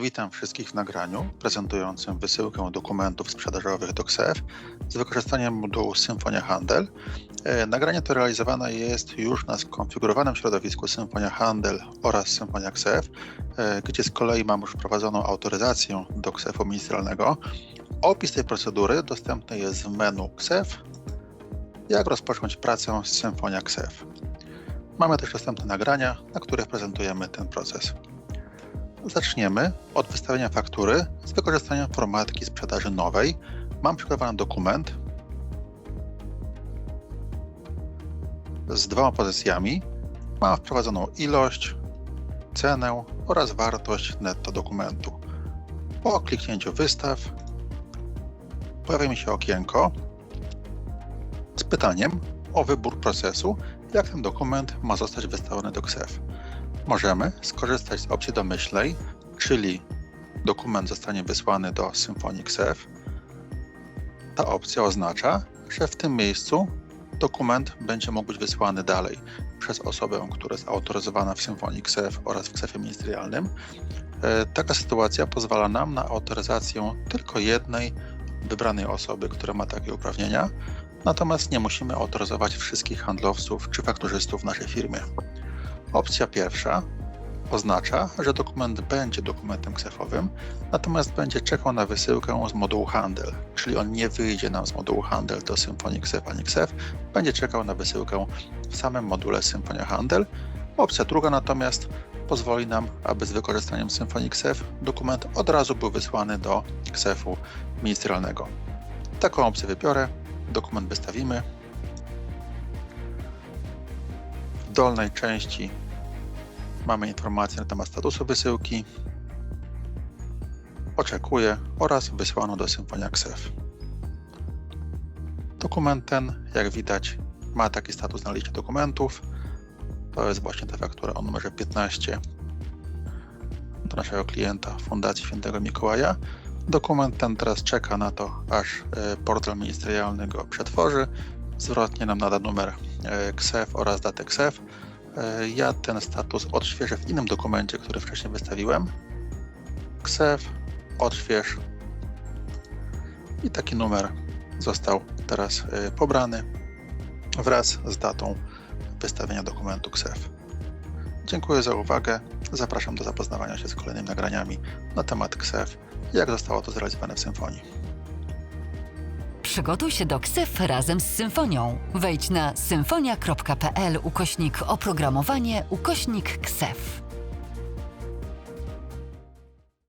Witam wszystkich w nagraniu prezentującym wysyłkę dokumentów sprzedażowych do KSEF z wykorzystaniem modułu Symfonia Handel. E, Nagranie to realizowane jest już na skonfigurowanym środowisku Symfonia Handel oraz Symfonia KSEF, e, gdzie z kolei mam już wprowadzoną autoryzację do KSEF-u ministerialnego. Opis tej procedury dostępny jest w menu KSEF. Jak rozpocząć pracę z Symfonia KSEF. Mamy też dostępne nagrania, na których prezentujemy ten proces. Zaczniemy od wystawienia faktury z wykorzystaniem formatki sprzedaży nowej. Mam przygotowany dokument z dwoma pozycjami. Mam wprowadzoną ilość, cenę oraz wartość netto dokumentu. Po kliknięciu wystaw pojawia mi się okienko z pytaniem o wybór procesu, jak ten dokument ma zostać wystawiony do KSEF możemy skorzystać z opcji domyślnej, czyli dokument zostanie wysłany do Symfonii KSEF. Ta opcja oznacza, że w tym miejscu dokument będzie mógł być wysłany dalej przez osobę, która jest autoryzowana w Symfonii KSEF oraz w KSEFie ministerialnym. E, Taka sytuacja pozwala nam na autoryzację tylko jednej wybranej osoby, która ma takie uprawnienia, natomiast nie musimy autoryzować wszystkich handlowców czy fakturzystów w naszej firmie. Opcja pierwsza oznacza, że dokument będzie dokumentem ksefowym, natomiast będzie czekał na wysyłkę z modułu handel, czyli on nie wyjdzie nam z modułu handel do Symfonii KSEF ani KSEF, będzie czekał na wysyłkę w samym module Symfonia Handel. Opcja druga natomiast pozwoli nam, aby z wykorzystaniem Symfonii KSEF dokument od razu był wysłany do KSEF-u ministerialnego. Taką opcję wybiorę, dokument wystawimy. W dolnej części mamy informację na temat statusu wysyłki, oczekuję oraz wysłano do Symfonia KSEF. Dokument ten, jak widać, ma taki status na liście dokumentów. To jest właśnie ta faktura o numerze 15 do naszego klienta Fundacji Świętego Mikołaja. Dokument ten teraz czeka na to, aż e, portal ministerialny go przetworzy. Zwrotnie nam nada numer e, KSEF oraz datę KSEF. E, Ja ten status odświeżę w innym dokumencie, który wcześniej wystawiłem. KSEF, odśwież. I taki numer został teraz e, pobrany wraz z datą wystawienia dokumentu KSEF. Dziękuję za uwagę. Zapraszam do zapoznawania się z kolejnymi nagraniami na temat KSEF jak zostało to zrealizowane w Symfonii. Przygotuj się do KSEF razem z Symfonią. Wejdź na symfonia.pl ukośnik oprogramowanie ukośnik KSEF.